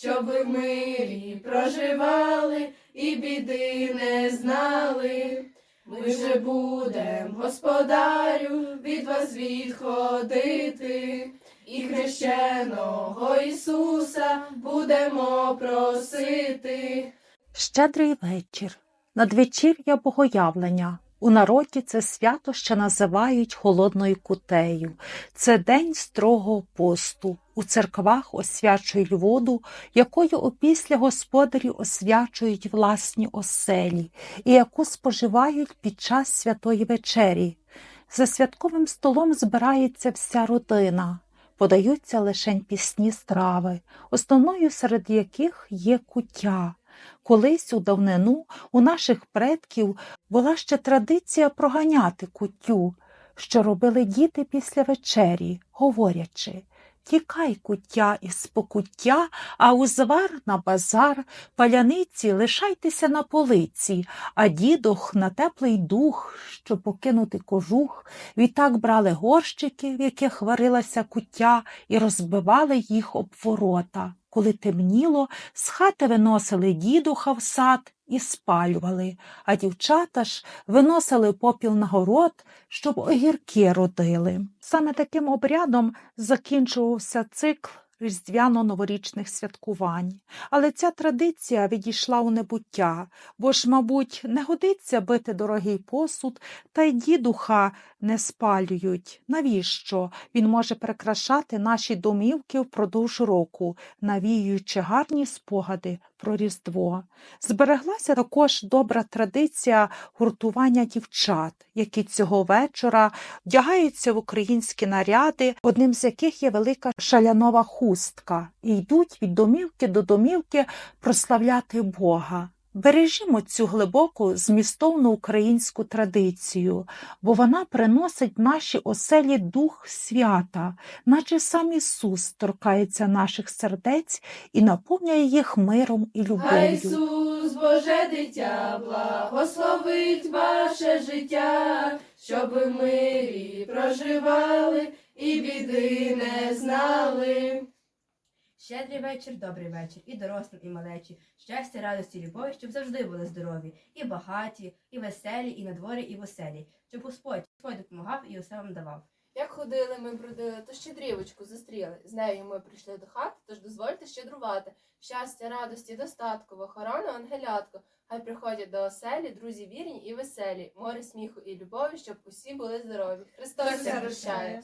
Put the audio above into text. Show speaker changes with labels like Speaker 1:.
Speaker 1: щоб в мирі проживали і біди не знали. Ми же будем, господарю, від вас відходити, і хрещеного Ісуса будемо просити.
Speaker 2: Щедрий вечір. Надвечір'я богоявлення. У народі це свято ще називають холодною кутею. Це день строгого посту. У церквах освячують воду, якою опісля господарі освячують власні оселі, і яку споживають під час святої вечері. За святковим столом збирається вся родина. Подаються лишень пісні страви, основною серед яких є куття. Колись у давнину у наших предків була ще традиція проганяти куттю, що робили діти після вечері, говорячи Тікай куття із покуття, а узвар на базар, паляниці лишайтеся на полиці, а дідох на теплий дух, щоб покинути кожух. Відтак брали горщики, в яких варилася куття, і розбивали їх об ворота. Коли темніло, з хати виносили дідуха в сад і спалювали, а дівчата ж виносили попіл на город, щоб огірки родили. Саме таким обрядом закінчувався цикл різдвяно-новорічних святкувань. Але ця традиція відійшла у небуття, бо ж, мабуть, не годиться бити дорогий посуд, та й дідуха не спалюють. Навіщо? Він може прикрашати наші домівки впродовж року, навіюючи гарні спогади про Різдво. Збереглася також добра традиція гуртування дівчат, які цього вечора вдягаються в українські наряди, одним з яких є велика шалянова хустка, і йдуть від домівки до домівки прославляти Бога. Бережімо цю глибоку змістовну українську традицію, бо вона приносить в наші оселі дух свята, наче сам Ісус торкається наших сердець і наповнює їх миром і любов'ю.
Speaker 1: Ісус, Боже дитя, благословить ваше життя, щоб мирі проживали і біди не знали.
Speaker 3: Щедрий вечір, добрий вечір, і дорослим, і малечі, щастя, радості, любові, щоб завжди були здорові, і багаті, і веселі, і на дворі, і в оселі, щоб Господь Господь допомагав і усе вам давав.
Speaker 4: Як ходили, ми бродили, то щедрівочку зустріли. З нею ми прийшли до хати, тож дозвольте щедрувати. Щастя, радості, достатку, охорону, ангелятко. Хай приходять до оселі, друзі вірні і веселі, море сміху і любові, щоб усі були здорові. Христос рождає.